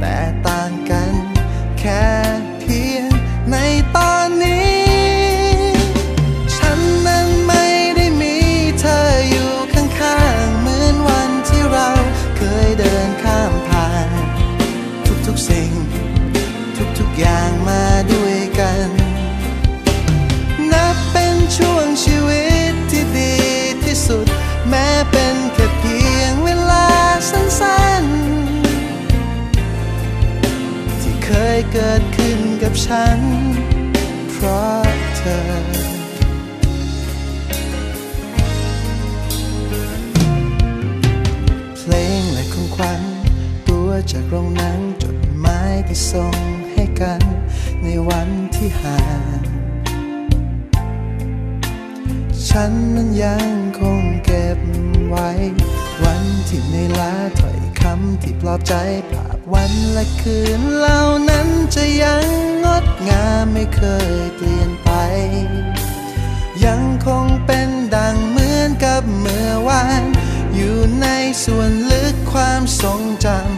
แต่ตา เกิดขึ้นกับฉัน เพราะเธอ เพลงและของขวัญตัวจากโรงหนังจดหมายที่ส่งให้กัน ในวันที่ห่างฉันนั้นยังคงเก็บไว้ วันที่ในลาถ้อยคำที่ปลอบใจภาพวันและคืนเล่า จะยังงดงามไม่เคยเปลี่ยนไป ยังคงเป็นดังเหมือนกับเมื่อวาน อยู่ในส่วนลึกความทรงจำ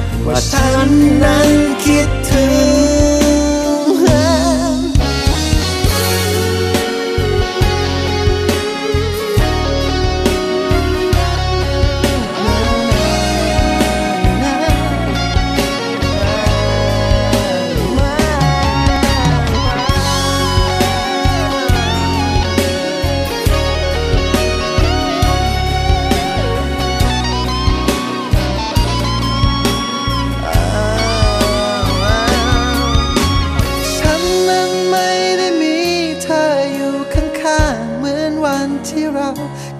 ว่าฉันนั้นคิดถึง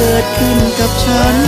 เกิดขึ้นกับฉัน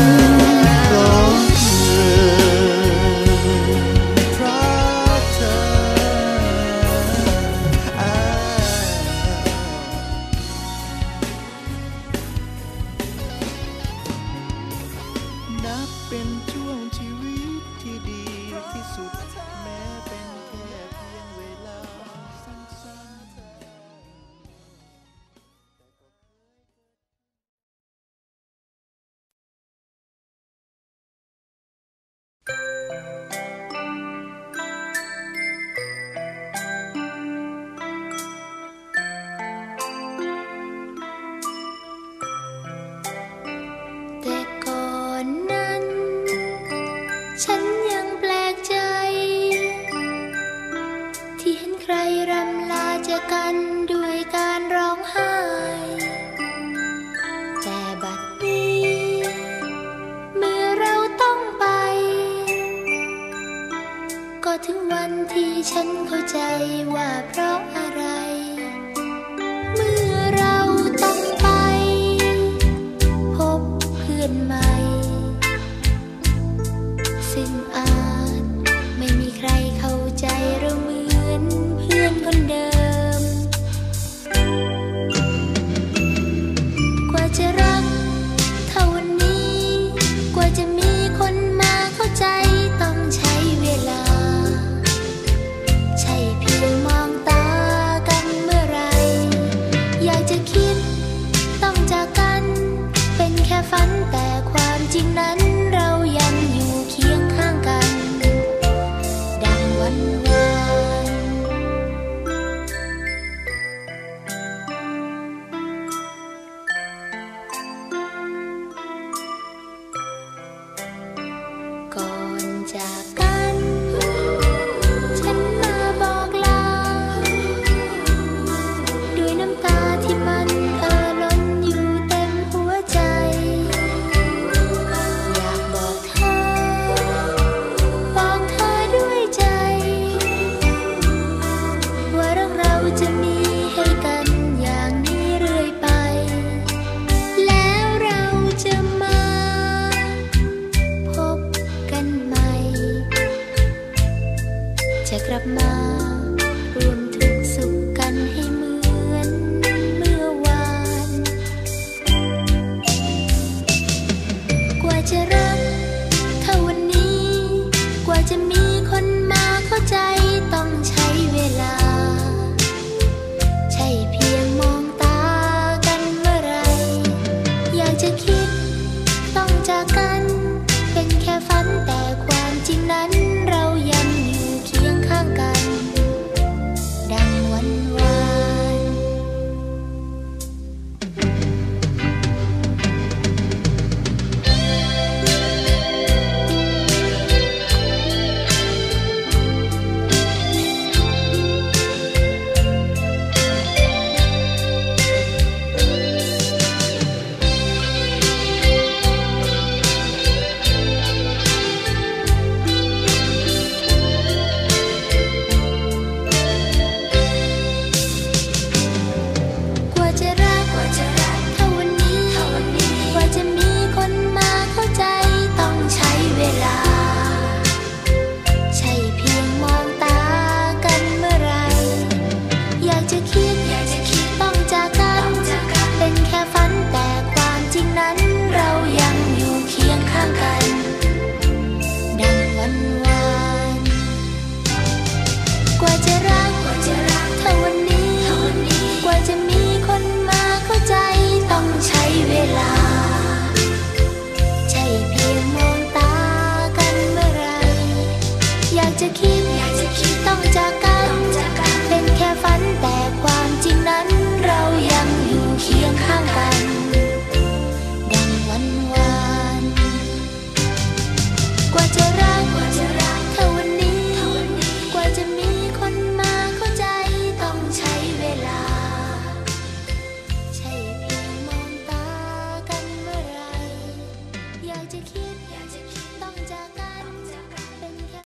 ฉันเข้าใจว่าเพราะ